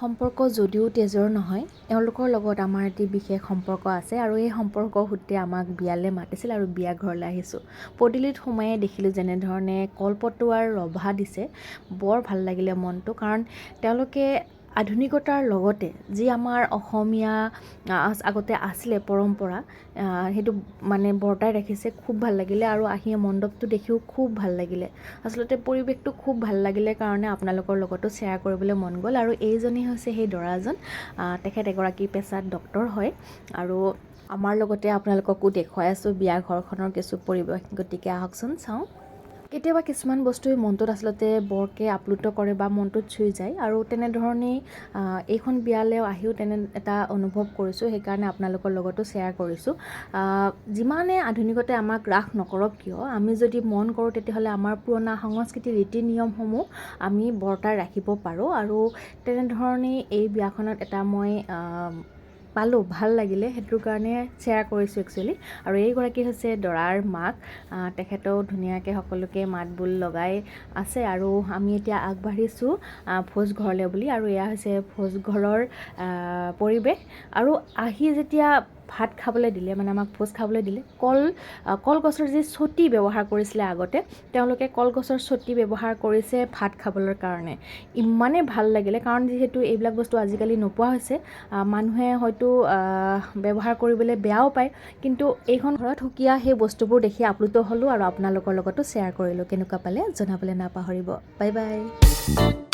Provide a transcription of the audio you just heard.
সম্পৰ্ক যদিও তেজৰ নহয় এওঁলোকৰ লগত আমাৰ এটি বিশেষ সম্পৰ্ক আছে আৰু এই সম্পৰ্কৰ সূত্ৰে আমাক বিয়ালৈ মাতিছিল আৰু বিয়া ঘৰলৈ আহিছোঁ। পদূলিত সোমায়ে দেখিলোঁ যেনেধৰণে কলপটুৱাৰ ৰভা দিছে। বৰ ভাল লাগিলে মনটো কাৰণ তেওঁলোকে আধুনিকতাৰ লগতে যি আমাৰ অসমীয়া আগতে আছিলে পৰম্পৰা সেইটো মানে বৰ্তাই ৰাখিছে খুব ভাল লাগিলে আৰু আহি মণ্ডপটো দেখিও খুব ভাল লাগিলে। আচলতে পৰিৱেশটো খুব ভাল লাগিলে কাৰণে আপোনালোকৰ লগতো শ্বেয়াৰ কৰিবলৈ মন গ'ল আৰু এইজনেই হৈছে সেই দৰাজন তেখেত এগৰাকী পেছাত ডক্তৰ হয় আৰু আমাৰ লগতে আপোনালোককো দেখুৱাই আছোঁ বিয়া ঘৰখনৰ কিছু পৰিৱেশ। গতিকে আহকচোন চাওঁ। কেতিয়াবা কিছুমান বস্তুৱে মনটোত আচলতে বৰকৈ আপ্লুত কৰে বা মনটোত চুই যায় আৰু তেনেধৰণেই এইখন বিয়ালৈ আহিও তেনে এটা অনুভৱ কৰিছোঁ, সেইকাৰণে আপোনালোকৰ লগতো শ্বেয়াৰ কৰিছোঁ। যিমানে আধুনিকতাই আমাক গ্ৰাস নকৰক কিয়, আমি যদি মন কৰোঁ তেতিয়াহ'লে আমাৰ পুৰণা সংস্কৃতি ৰীতি নিয়মসমূহ আমি বৰ্তাই ৰাখিব পাৰোঁ আৰু তেনেধৰণেই এই বিয়াখনত এটা মই পালোঁ ভাল লাগিলে। সেইটোৰ কাৰণে শ্বেয়াৰ কৰিছোঁ একচুৱেলি আৰু এইগৰাকী হৈছে দৰাৰ মাক। তেখেতেও ধুনীয়াকৈ সকলোকে মাত বোল লগাই আছে আৰু আমি এতিয়া আগবাঢ়িছোঁ ভোজ ঘৰলৈ বুলি। আৰু এয়া হৈছে ভোজ ঘৰৰ পৰিৱেশ। আৰু আহি যেতিয়া ভাত খাবলৈ দিলে মানে আমাক ভোজ খাবলৈ দিলে, কল কলগছৰ যি চটি ব্যৱহাৰ কৰিছিলে আগতে, তেওঁলোকে কলগছৰ চটি ব্যৱহাৰ কৰিছে ভাত খাবলৈ কাৰণে। ইমানেই ভালো লাগিলে, কাৰণ যিহেতু এইবিলাক বস্তু আজিকালি নোপোৱা হৈছে মানুহে হয়তো ব্যৱহাৰ কৰিবলৈ বেয়াও পায়, কিন্তু এইখন ঘৰত সুকীয়া সেই বস্তুবোৰ দেখি আপ্লুত হ'লোঁ আৰু আপোনালোকৰ লগতো শ্বেয়াৰ কৰিলোঁ। কেনেকুৱা পালে জনাবলৈ নাপাহৰিব। Bye bye.